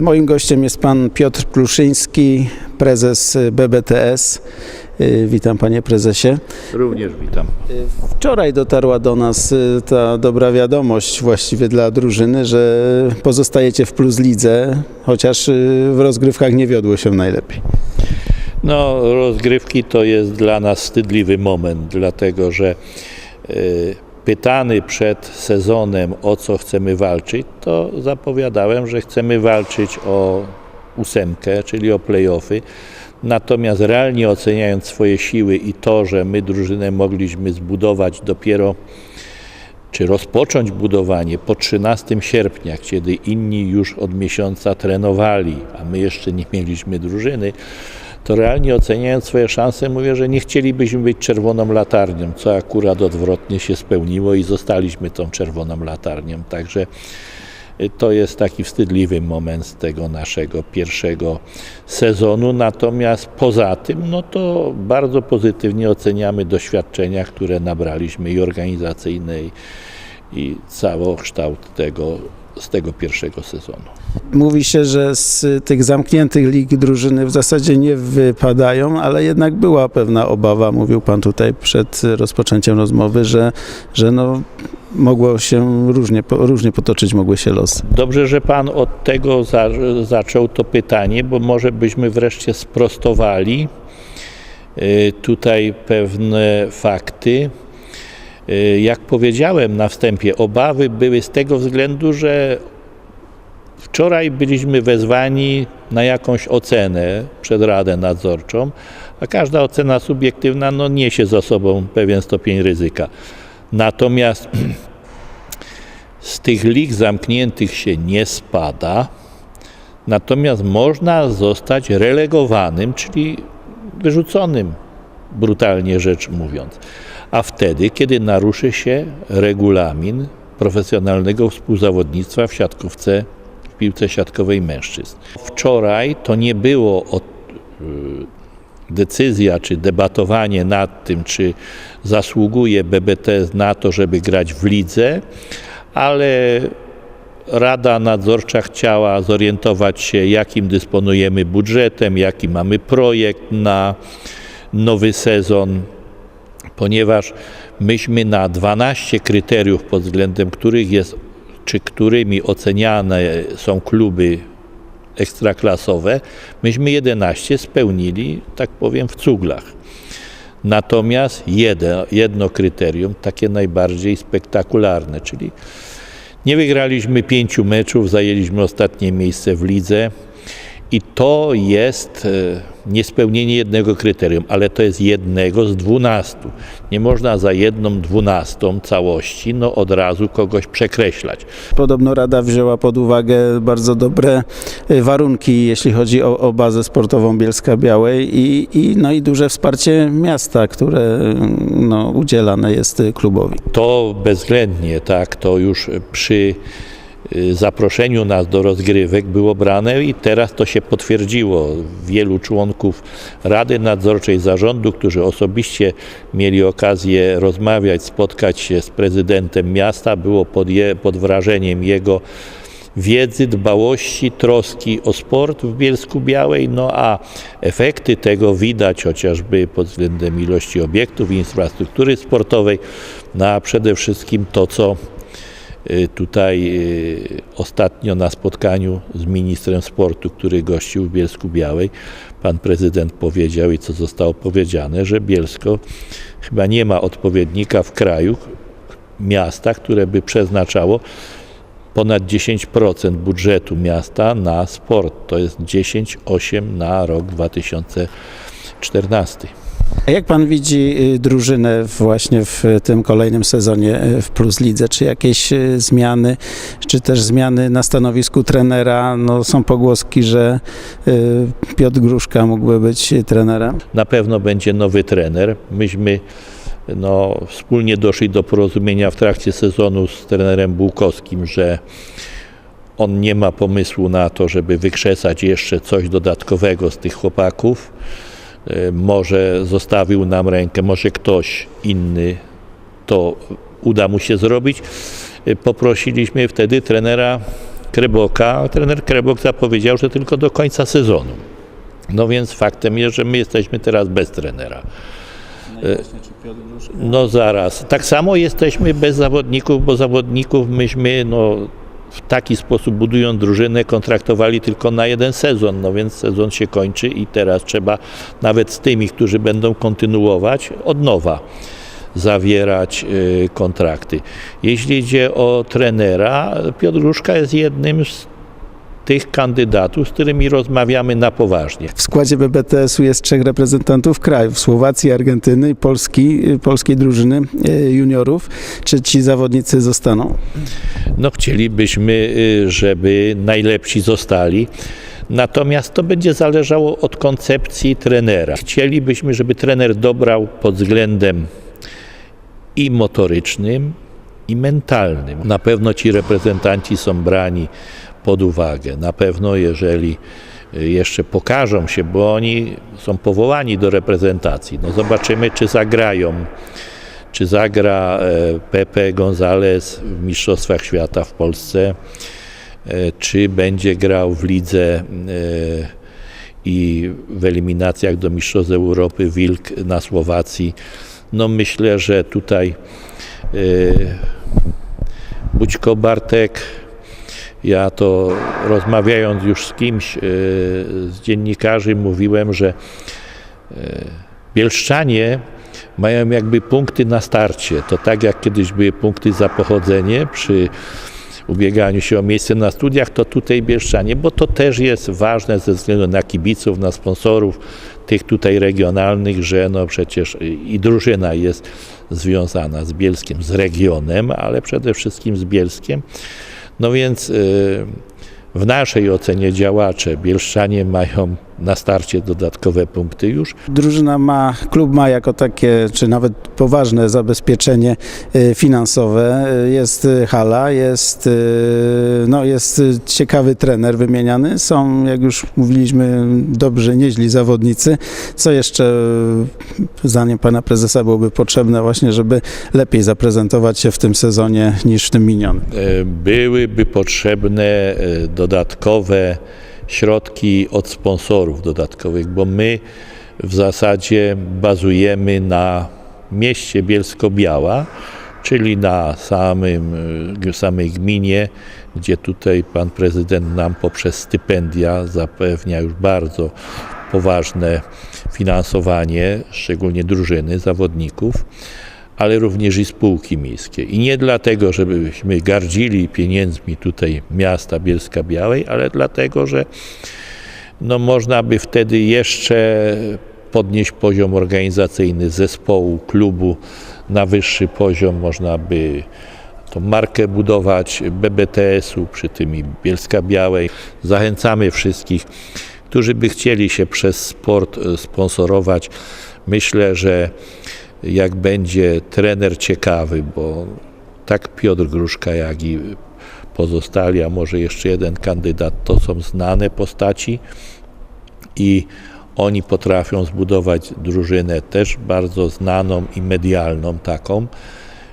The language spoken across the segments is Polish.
Moim gościem jest pan Piotr Pluszyński, prezes BBTS. Y, Witam panie prezesie. Również witam. Wczoraj dotarła do nas y, ta dobra wiadomość właściwie dla drużyny, że pozostajecie w Plus Lidze, chociaż y, w rozgrywkach nie wiodło się najlepiej. No, rozgrywki to jest dla nas wstydliwy moment, dlatego że y, pytany przed sezonem o co chcemy walczyć, to zapowiadałem, że chcemy walczyć o ósemkę, czyli o playoffy. Natomiast realnie oceniając swoje siły i to, że my drużynę mogliśmy zbudować dopiero czy rozpocząć budowanie po 13 sierpnia, kiedy inni już od miesiąca trenowali, a my jeszcze nie mieliśmy drużyny, to realnie oceniając swoje szanse, mówię, że nie chcielibyśmy być czerwoną latarnią, co akurat odwrotnie się spełniło i zostaliśmy tą czerwoną latarnią. Także y, to jest taki wstydliwy moment z tego naszego pierwszego sezonu. Natomiast poza tym, no to bardzo pozytywnie oceniamy doświadczenia, które nabraliśmy i organizacyjne, i, i całokształt tego, z tego pierwszego sezonu. Mówi się, że z tych zamkniętych lig drużyny w zasadzie nie wypadają, ale jednak była pewna obawa, mówił pan tutaj przed rozpoczęciem rozmowy, że, że no, mogło się różnie, różnie potoczyć mogły się losy. Dobrze, że Pan od tego za, zaczął to pytanie, bo może byśmy wreszcie sprostowali y, tutaj pewne fakty. Y, Jak powiedziałem na wstępie, obawy były z tego względu, że wczoraj byliśmy wezwani na jakąś ocenę przed Radę Nadzorczą, a każda ocena subiektywna no, niesie za sobą pewien stopień ryzyka. Natomiast z tych lig zamkniętych się nie spada, natomiast można zostać relegowanym, czyli wyrzuconym, brutalnie rzecz mówiąc. A wtedy, kiedy naruszy się regulamin profesjonalnego współzawodnictwa w siatkówce, w piłce siatkowej mężczyzn. Wczoraj to nie było od, decyzja czy debatowanie nad tym, czy zasługuje BBT na to, żeby grać w lidze, ale Rada Nadzorcza chciała zorientować się, jakim dysponujemy budżetem, jaki mamy projekt na nowy sezon, ponieważ myśmy na 12 kryteriów, pod względem których jest, czy którymi oceniane są kluby ekstraklasowe, myśmy 11 spełnili, tak powiem, w cuglach. Natomiast jedno, jedno kryterium, takie najbardziej spektakularne, czyli nie wygraliśmy pięciu meczów, zajęliśmy ostatnie miejsce w lidze i to jest e, niespełnienie jednego kryterium, ale to jest jednego z dwunastu. Nie można za jedną dwunastą całości no od razu kogoś przekreślać. Podobno Rada wzięła pod uwagę bardzo dobre y, warunki, jeśli chodzi o, o bazę sportową Bielska Białej i, i, no i duże wsparcie miasta, które no, udzielane jest y, klubowi. To bezwzględnie, tak, to już przy zaproszeniu nas do rozgrywek było brane i teraz to się potwierdziło. Wielu członków Rady Nadzorczej Zarządu, którzy osobiście mieli okazję rozmawiać, spotkać się z prezydentem miasta, było pod, je, pod wrażeniem jego wiedzy, dbałości, troski o sport w Bielsku Białej, no a efekty tego widać chociażby pod względem ilości obiektów, infrastruktury sportowej, no a przede wszystkim to, co y, tutaj y, ostatnio na spotkaniu z ministrem sportu, który gościł w Bielsku Białej, pan prezydent powiedział i co zostało powiedziane, że Bielsko chyba nie ma odpowiednika w kraju, miasta, które by przeznaczało ponad 10% budżetu miasta na sport. To jest 10,8 na rok 2014. A jak pan widzi y, drużynę właśnie w tym kolejnym sezonie y, w Plus Lidze? Czy jakieś y, zmiany, czy też zmiany na stanowisku trenera? No, są pogłoski, że y, Piotr Gruszka mógłby być trenerem. Na pewno będzie nowy trener. Myśmy no, wspólnie doszli do porozumienia w trakcie sezonu z trenerem Bułkowskim, że on nie ma pomysłu na to, żeby wykrzesać jeszcze coś dodatkowego z tych chłopaków. E, Może zostawił nam rękę, może ktoś inny to uda mu się zrobić. E, Poprosiliśmy wtedy trenera Kreboka. Trener Krebok zapowiedział, że tylko do końca sezonu. No więc faktem jest, że my jesteśmy teraz bez trenera. No zaraz. Tak samo jesteśmy bez zawodników, bo zawodników myśmy no, w taki sposób budując drużynę kontraktowali tylko na jeden sezon, no więc sezon się kończy i teraz trzeba nawet z tymi, którzy będą kontynuować od nowa zawierać y, kontrakty. Jeśli idzie o trenera, Piotr jest jednym z tych kandydatów, z którymi rozmawiamy na poważnie. W składzie BBTS-u jest trzech reprezentantów krajów, Słowacji, Argentyny i Polski, polskiej drużyny y, juniorów. Czy ci zawodnicy zostaną? No chcielibyśmy, y, żeby najlepsi zostali. Natomiast to będzie zależało od koncepcji trenera. Chcielibyśmy, żeby trener dobrał pod względem i motorycznym, i mentalnym. Na pewno ci reprezentanci są brani pod uwagę. Na pewno, jeżeli y, jeszcze pokażą się, bo oni są powołani do reprezentacji, no zobaczymy, czy zagrają czy zagra e, Pepe González w Mistrzostwach Świata w Polsce, e, czy będzie grał w lidze e, i w eliminacjach do Mistrzostw Europy Wilk na Słowacji. No myślę, że tutaj Bućko Bartek, ja to rozmawiając już z kimś, z dziennikarzy, mówiłem, że Bielszczanie mają jakby punkty na starcie. To tak jak kiedyś były punkty za pochodzenie przy ubieganiu się o miejsce na studiach, to tutaj Bieszczanie, bo to też jest ważne ze względu na kibiców, na sponsorów tych tutaj regionalnych, że no przecież i drużyna jest związana z Bielskiem, z regionem, ale przede wszystkim z Bielskiem. No więc yy, w naszej ocenie działacze bielszczanie mają na starcie dodatkowe punkty już. Drużyna ma, klub ma jako takie, czy nawet poważne zabezpieczenie y, finansowe. Y, Jest y, hala, jest, no, jest ciekawy trener wymieniany. Są, jak już mówiliśmy, dobrzy, nieźli zawodnicy. Co jeszcze, zdaniem pana prezesa, byłoby potrzebne właśnie, żeby lepiej zaprezentować się w tym sezonie niż w tym minionym? E, byłyby potrzebne e, dodatkowe środki od sponsorów dodatkowych, bo my w zasadzie bazujemy na mieście Bielsko-Biała, czyli na samym, e, samej gminie, gdzie tutaj pan prezydent nam poprzez stypendia zapewnia już bardzo poważne finansowanie, szczególnie drużyny, zawodników ale również i spółki miejskie. I nie dlatego, żebyśmy gardzili pieniędzmi tutaj miasta Bielska Białej, ale dlatego, że no można by wtedy jeszcze podnieść poziom organizacyjny zespołu, klubu na wyższy poziom, można by tą markę budować BBTS-u, przy tym i Bielska Białej. Zachęcamy wszystkich, którzy by chcieli się przez sport e, sponsorować. Myślę, że jak będzie trener ciekawy, bo tak Piotr Gruszka, jak i pozostali, a może jeszcze jeden kandydat, to są znane postaci i oni potrafią zbudować drużynę też bardzo znaną i medialną taką,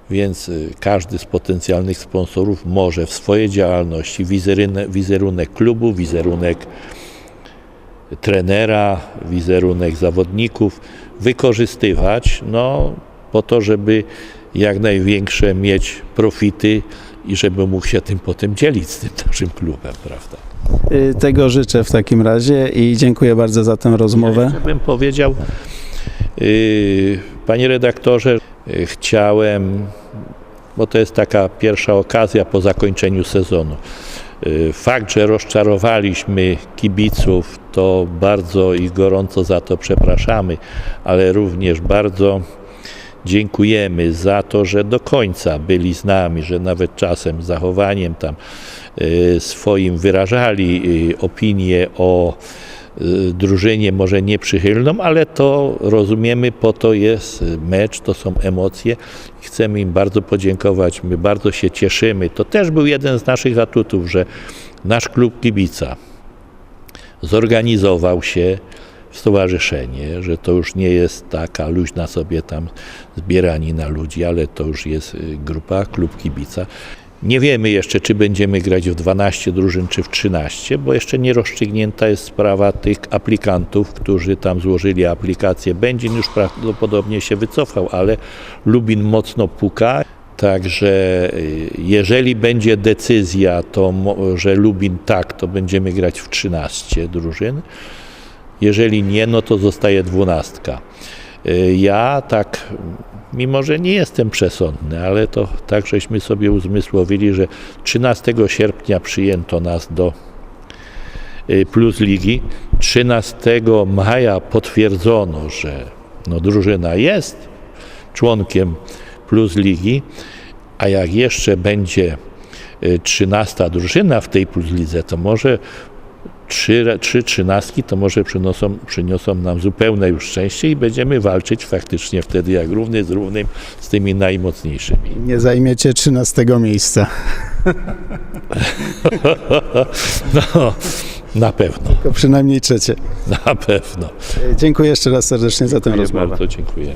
więc y, każdy z potencjalnych sponsorów może w swojej działalności wizerunek, wizerunek klubu, wizerunek trenera, wizerunek zawodników wykorzystywać no, po to, żeby jak największe mieć profity i żeby mógł się tym potem dzielić z tym naszym klubem, prawda? Y, Tego życzę w takim razie i dziękuję bardzo za tę rozmowę. Jeszcze bym powiedział, yy, panie redaktorze, yy, chciałem, bo to jest taka pierwsza okazja po zakończeniu sezonu. Yy, Fakt, że rozczarowaliśmy kibiców, to bardzo i gorąco za to przepraszamy, ale również bardzo dziękujemy za to, że do końca byli z nami, że nawet czasem zachowaniem tam y, swoim wyrażali y, opinię o y, drużynie może nieprzychylną, ale to rozumiemy, po to jest mecz, to są emocje i chcemy im bardzo podziękować. My bardzo się cieszymy. To też był jeden z naszych atutów, że nasz klub kibica zorganizował się w stowarzyszenie, że to już nie jest taka luźna sobie tam zbieranina ludzi, ale to już jest y, grupa, klub kibica. Nie wiemy jeszcze, czy będziemy grać w 12 drużyn, czy w 13, bo jeszcze nie rozstrzygnięta jest sprawa tych aplikantów, którzy tam złożyli aplikację. Będzin już prawdopodobnie się wycofał, ale Lubin mocno puka. Także y, jeżeli będzie decyzja, to że Lubin tak, to będziemy grać w 13 drużyn. Jeżeli nie, no to zostaje dwunastka. Y, Ja tak, mimo że nie jestem przesądny, ale to tak żeśmy sobie uzmysłowili, że 13 sierpnia przyjęto nas do y, Plus Ligi. 13 maja potwierdzono, że no, drużyna jest członkiem Plus Ligi, a jak jeszcze będzie y, 13 drużyna w tej Plus Lidze, to może trzy, trzy trzynastki to może przyniosą, przyniosą nam zupełne już szczęście i będziemy walczyć faktycznie wtedy jak równy z równym z tymi najmocniejszymi. Nie zajmiecie 13 miejsca. No, na pewno, Tylko przynajmniej trzecie. na pewno. Dziękuję jeszcze raz serdecznie za tę rozmowę. bardzo dziękuję.